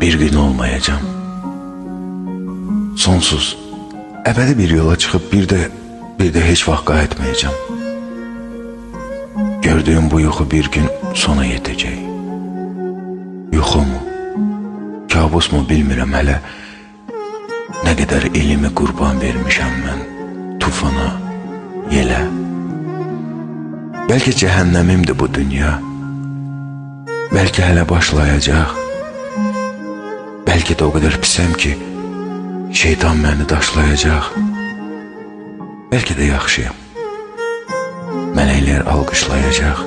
Bir gün olmayacağım. Sonsuz, ebedi bir yola çıkıp bir de bir de hiç vaxt etmeyeceğim. Gördüğüm bu yuxu bir gün sona yetecek. Yuxu mu? Kabus mu bilmirəm hələ. Nə qədər elimi qurban vermişəm mən tufana, yelə. Bəlkə cəhənnəmimdir bu dünya. Bəlkə hələ başlayacaq. Bəlkə də o qədər pisəm ki, şeytan məni daşlayacaq. Bəlkə də yaxşıyam. Mələklər alqışlayacaq.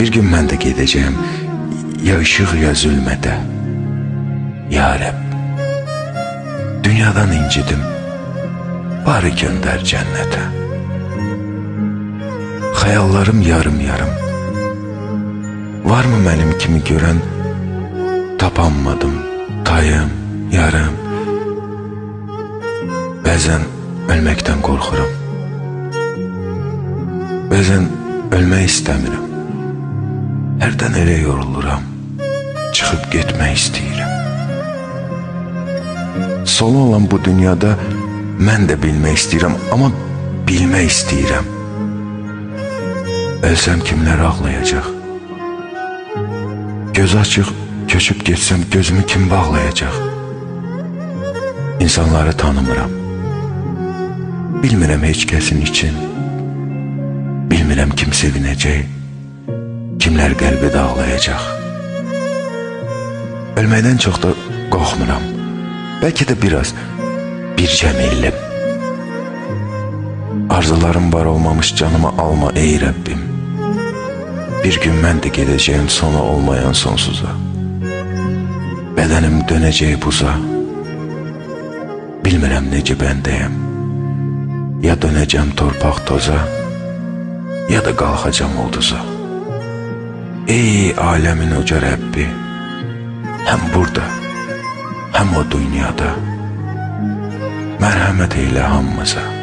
Bir gün mən də gedəcəyəm ya ışıq ya zülmədə. Ya Rəbb, dünyadan incidim, bari göndər cənnətə. Xəyallarım yarım-yarım. Varmı mənim kimi görən tapanmadım, tayım, yarım. Bəzən ölməkdən qorxuram. Bəzən ölmək istəmirəm. Hərdən elə yoruluram. Çıxıb getmək istəyirəm. Sonu olan bu dünyada mən də bilmək istəyirəm, amma bilmək istəyirəm. Ölsəm kimlər ağlayacaq? Göz açıq köçüb getsəm gözümü kim bağlayacaq? İnsanları tanımıram. Bilmirəm heç kəsin için. Bilmirəm kim sevinəcək, kimlər qəlbi dağlayacaq. Ölməkdən çox da qorxmuram. Bəlkə də biraz bir cəmillim. Arzularım var olmamış canımı alma ey Rəbbim. Bir gün mən də gedəcəyim sonu olmayan sonsuza. Bədənim dönəcək buza. Bilmirəm necə bəndəyəm. Ya dönəcəm torpaq toza, ya da qalxacam ulduza. Ey aləmin uca Rəbbi, həm burada, həm o dünyada. Mərhəmət eylə hamımıza.